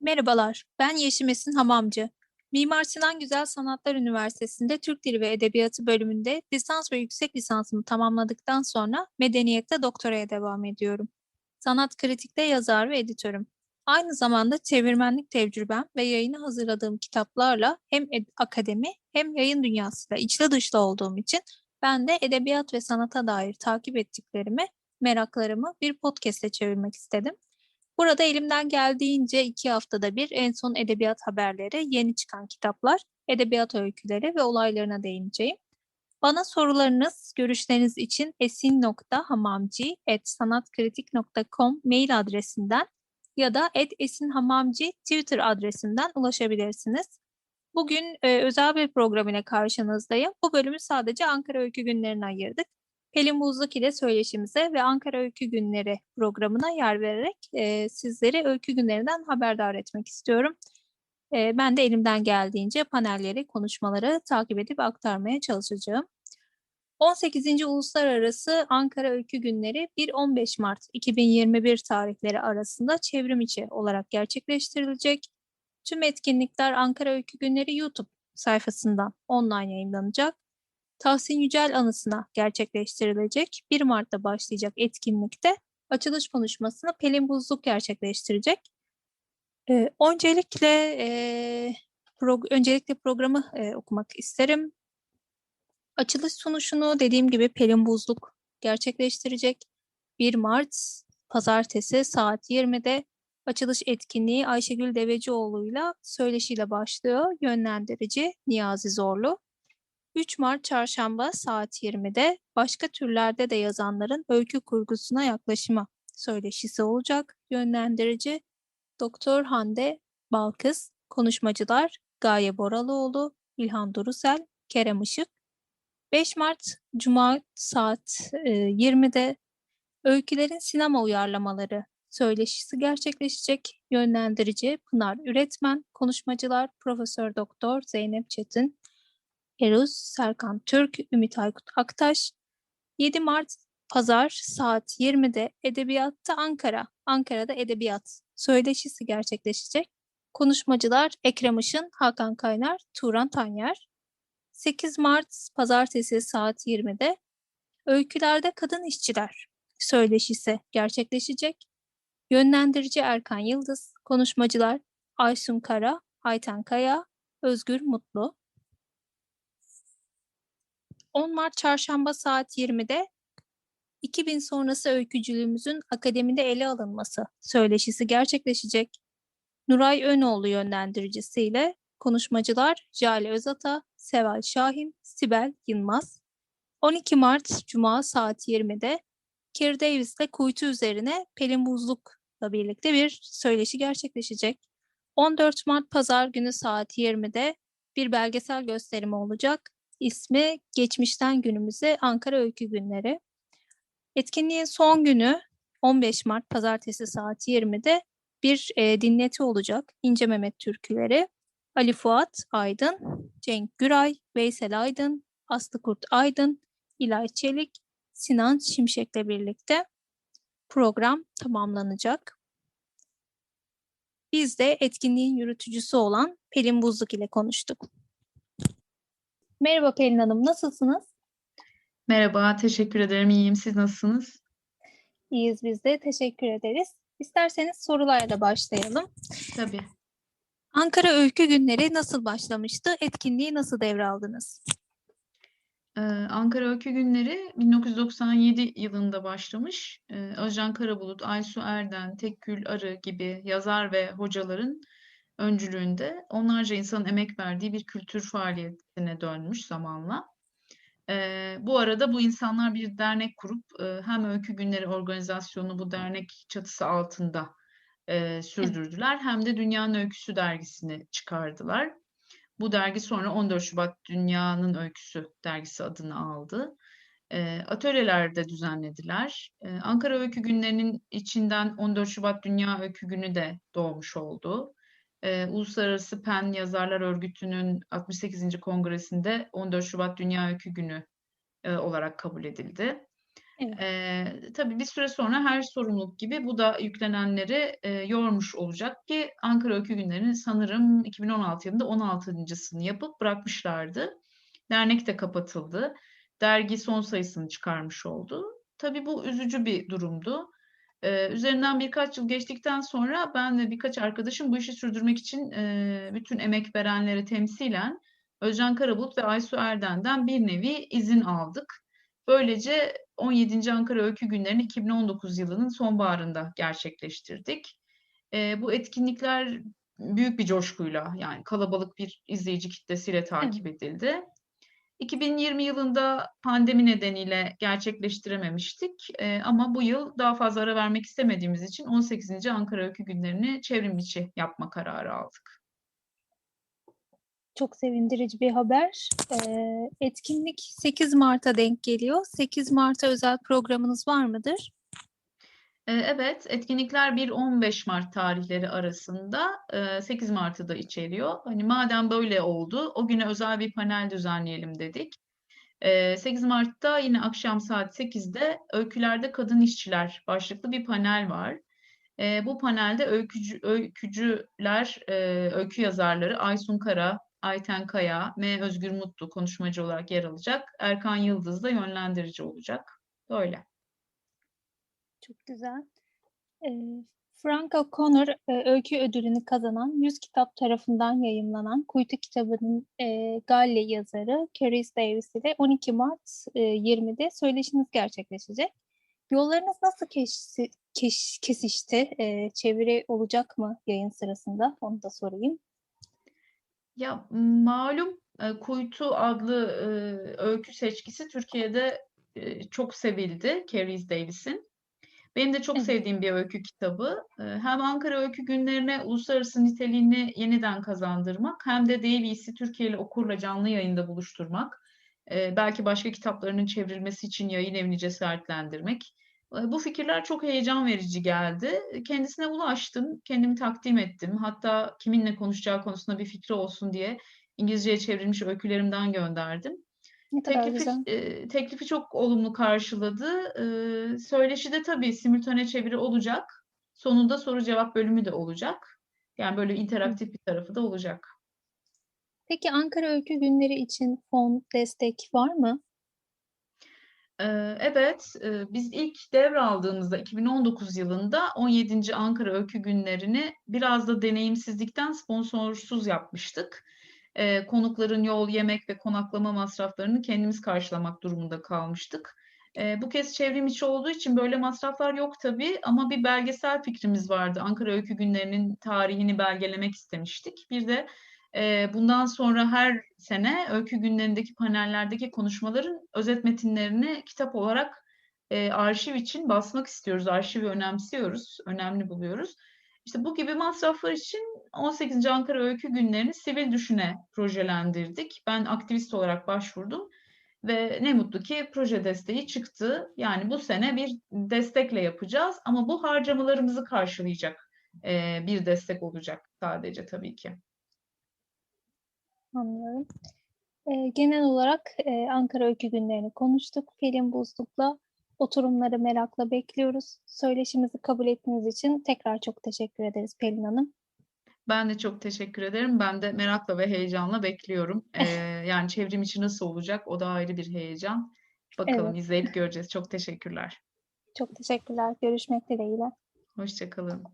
Merhabalar, ben Yeşim Esin Hamamcı. Mimar Sinan Güzel Sanatlar Üniversitesi'nde Türk Dili ve Edebiyatı bölümünde lisans ve yüksek lisansımı tamamladıktan sonra medeniyette doktoraya devam ediyorum. Sanat kritikte yazar ve editörüm. Aynı zamanda çevirmenlik tecrübem ve yayını hazırladığım kitaplarla hem akademi hem yayın dünyasıyla içli dışlı olduğum için ben de edebiyat ve sanata dair takip ettiklerimi, meraklarımı bir podcast'e çevirmek istedim. Burada elimden geldiğince iki haftada bir en son edebiyat haberleri, yeni çıkan kitaplar, edebiyat öyküleri ve olaylarına değineceğim. Bana sorularınız, görüşleriniz için esin.hamamci.sanatkritik.com mail adresinden ya da esinhamamci Twitter adresinden ulaşabilirsiniz. Bugün e, özel bir program karşınızdayım. Bu bölümü sadece Ankara Öykü Günlerine ayırdık. Pelin Buzluk ile söyleşimize ve Ankara Öykü Günleri programına yer vererek e, sizleri öykü günlerinden haberdar etmek istiyorum. E, ben de elimden geldiğince panelleri, konuşmaları takip edip aktarmaya çalışacağım. 18. Uluslararası Ankara Öykü Günleri 1-15 Mart 2021 tarihleri arasında çevrim içi olarak gerçekleştirilecek. Tüm etkinlikler Ankara Öykü Günleri YouTube sayfasından online yayınlanacak. Tahsin Yücel anısına gerçekleştirilecek 1 Mart'ta başlayacak etkinlikte açılış konuşmasını Pelin Buzluk gerçekleştirecek. Ee, öncelikle e, pro, öncelikle programı e, okumak isterim. Açılış sunuşunu dediğim gibi Pelin Buzluk gerçekleştirecek. 1 Mart Pazartesi saat 20'de açılış etkinliği Ayşegül Devecioğlu'yla söyleşiyle başlıyor. Yönlendirici Niyazi Zorlu. 3 Mart Çarşamba saat 20'de başka türlerde de yazanların öykü kurgusuna yaklaşımı söyleşisi olacak. Yönlendirici Doktor Hande Balkız, konuşmacılar Gaye Boralıoğlu, İlhan Durusel, Kerem Işık. 5 Mart Cuma saat 20'de öykülerin sinema uyarlamaları söyleşisi gerçekleşecek. Yönlendirici Pınar Üretmen, konuşmacılar Profesör Doktor Zeynep Çetin, Eruz Serkan Türk, Ümit Aykut Aktaş. 7 Mart Pazar saat 20'de Edebiyatta Ankara, Ankara'da Edebiyat söyleşisi gerçekleşecek. Konuşmacılar Ekrem Işın, Hakan Kaynar, Turan Tanyer. 8 Mart Pazartesi saat 20'de Öykülerde Kadın İşçiler söyleşisi gerçekleşecek. Yönlendirici Erkan Yıldız, konuşmacılar Aysun Kara, Ayten Kaya, Özgür Mutlu. 10 Mart Çarşamba saat 20'de 2000 sonrası öykücülüğümüzün akademide ele alınması söyleşisi gerçekleşecek. Nuray Önoğlu yönlendiricisiyle konuşmacılar Jale Özata, Seval Şahin, Sibel Yılmaz. 12 Mart Cuma saat 20'de Kerry Davis'le kuytu üzerine Pelin Buzluk'la birlikte bir söyleşi gerçekleşecek. 14 Mart Pazar günü saat 20'de bir belgesel gösterimi olacak. İsmi Geçmişten Günümüze Ankara Öykü Günleri. Etkinliğin son günü 15 Mart Pazartesi saat 20'de bir e, dinleti olacak. İnce Mehmet türküleri. Ali Fuat Aydın, Cenk Güray, Veysel Aydın, Aslı Kurt Aydın, İlay Çelik, Sinan Şimşek'le birlikte program tamamlanacak. Biz de etkinliğin yürütücüsü olan Pelin Buzluk ile konuştuk. Merhaba Pelin Hanım, nasılsınız? Merhaba, teşekkür ederim. İyiyim. Siz nasılsınız? İyiyiz biz de, teşekkür ederiz. İsterseniz sorularla başlayalım. Tabii. Ankara Öykü Günleri nasıl başlamıştı? Etkinliği nasıl devraldınız? Ee, Ankara Öykü Günleri 1997 yılında başlamış. Ee, Özcan Karabulut, Aysu Erden, Tekkül Arı gibi yazar ve hocaların öncülüğünde onlarca insanın emek verdiği bir kültür faaliyetine dönmüş zamanla. Ee, bu arada bu insanlar bir dernek kurup e, hem Öykü Günleri organizasyonu bu dernek çatısı altında e, sürdürdüler hem de Dünyanın Öyküsü dergisini çıkardılar. Bu dergi sonra 14 Şubat Dünya'nın Öyküsü dergisi adını aldı. E, atölyelerde düzenlediler. E, Ankara Öykü Günlerinin içinden 14 Şubat Dünya Öykü Günü de doğmuş oldu. E, Uluslararası PEN Yazarlar Örgütü'nün 68. kongresinde 14 Şubat Dünya Öykü Günü e, olarak kabul edildi. Evet. Eee, tabii bir süre sonra her sorumluluk gibi bu da yüklenenleri eee, yormuş olacak ki Ankara Öykü Günleri'nin sanırım 2016 yılında 16.sını yapıp bırakmışlardı. Dernek de kapatıldı. Dergi son sayısını çıkarmış oldu. Tabii bu üzücü bir durumdu. Eee, üzerinden birkaç yıl geçtikten sonra ben ve birkaç arkadaşım bu işi sürdürmek için eee, bütün emek verenleri temsilen Özcan Karabulut ve Aysu Erden'den bir nevi izin aldık. Böylece 17. Ankara Öykü Günleri'ni 2019 yılının sonbaharında gerçekleştirdik. Eee, bu etkinlikler büyük bir coşkuyla yani kalabalık bir izleyici kitlesiyle takip edildi. 2020 yılında pandemi nedeniyle gerçekleştirememiştik Eee, ama bu yıl daha fazla ara vermek istemediğimiz için 18. Ankara Öykü Günleri'ni çevrim içi yapma kararı aldık. Çok sevindirici bir haber. Eee, etkinlik 8 Mart'a denk geliyor. 8 Mart'a özel programınız var mıdır? Eee, evet, etkinlikler 1-15 Mart tarihleri arasında, eee, 8 Mart'ı da içeriyor. Hani madem böyle oldu, o güne özel bir panel düzenleyelim dedik. Eee, 8 Mart'ta yine akşam saat 8'de Öykülerde Kadın İşçiler başlıklı bir panel var. Eee, bu panelde öykücü, öykücüler, eee, öykü yazarları Aysun Kara, Ayten Kaya, M. Özgür Mutlu konuşmacı olarak yer alacak. Erkan Yıldız da yönlendirici olacak. Böyle. Çok güzel. Eee, Frank O'Connor e, öykü ödülünü kazanan 100 kitap tarafından yayımlanan Kuytu kitabının e, Galle yazarı Keris Davis ile 12 Mart e, 20'de söyleşiniz gerçekleşecek. Yollarınız nasıl keşsi- keş- kesişti? E, çeviri olacak mı yayın sırasında? Onu da sorayım. Ya malum e, Kuytu adlı e, öykü seçkisi Türkiye'de e, çok sevildi Keris Davis'in. Benim de çok Evet. sevdiğim bir öykü kitabı. E, hem Ankara Öykü Günlerine uluslararası niteliğini yeniden kazandırmak hem de Davis'i Türkiye'li okurla canlı yayında buluşturmak. e, belki başka kitaplarının çevrilmesi için yayın evini cesaretlendirmek. E, Bu fikirler çok heyecan verici geldi. Kendisine ulaştım, kendimi takdim ettim. Hatta kiminle konuşacağı konusunda bir fikri olsun diye İngilizceye çevrilmiş öykülerimden gönderdim. Ne kadar Teklifi, güzel. e, teklifi çok olumlu karşıladı. E, söyleşide tabii simültane çeviri olacak. Sonunda soru cevap bölümü de olacak. Yani böyle interaktif bir tarafı da olacak. Peki Ankara Öykü Günleri için fon, destek var mı? Evet, biz ilk devraldığımızda 2019 yılında 17. Ankara Öykü Günleri'ni biraz da deneyimsizlikten sponsorsuz yapmıştık. Eee, konukların yol, yemek ve konaklama masraflarını kendimiz karşılamak durumunda kalmıştık. Eee, bu kez çevrim içi olduğu için böyle masraflar yok tabii ama bir belgesel fikrimiz vardı. Ankara Öykü Günleri'nin tarihini belgelemek istemiştik. Bir de Eee, bundan sonra her sene öykü günlerindeki panellerdeki konuşmaların özet metinlerini kitap olarak eee, arşiv için basmak istiyoruz. Arşivi önemsiyoruz, önemli buluyoruz. İşte bu gibi masraflar için 18. Ankara Öykü Günlerini Sivil Düşün'e projelendirdik. Ben aktivist olarak başvurdum ve ne mutlu ki proje desteği çıktı. Yani bu sene bir destekle yapacağız ama bu harcamalarımızı karşılayacak eee, bir destek olacak sadece tabii ki. Anlıyorum. Eee, genel olarak eee, Ankara Öykü Günlerini konuştuk. Pelin Buzluk'la oturumları merakla bekliyoruz. Söyleşimizi kabul ettiğiniz için tekrar çok teşekkür ederiz Pelin Hanım. Ben de çok teşekkür ederim. Ben de merakla ve heyecanla bekliyorum. Ee, yani çevrim içi nasıl olacak? O da ayrı bir heyecan. Bakalım Evet. izleyip göreceğiz. Çok teşekkürler. Çok teşekkürler. Görüşmek dileğiyle. Hoşça kalın.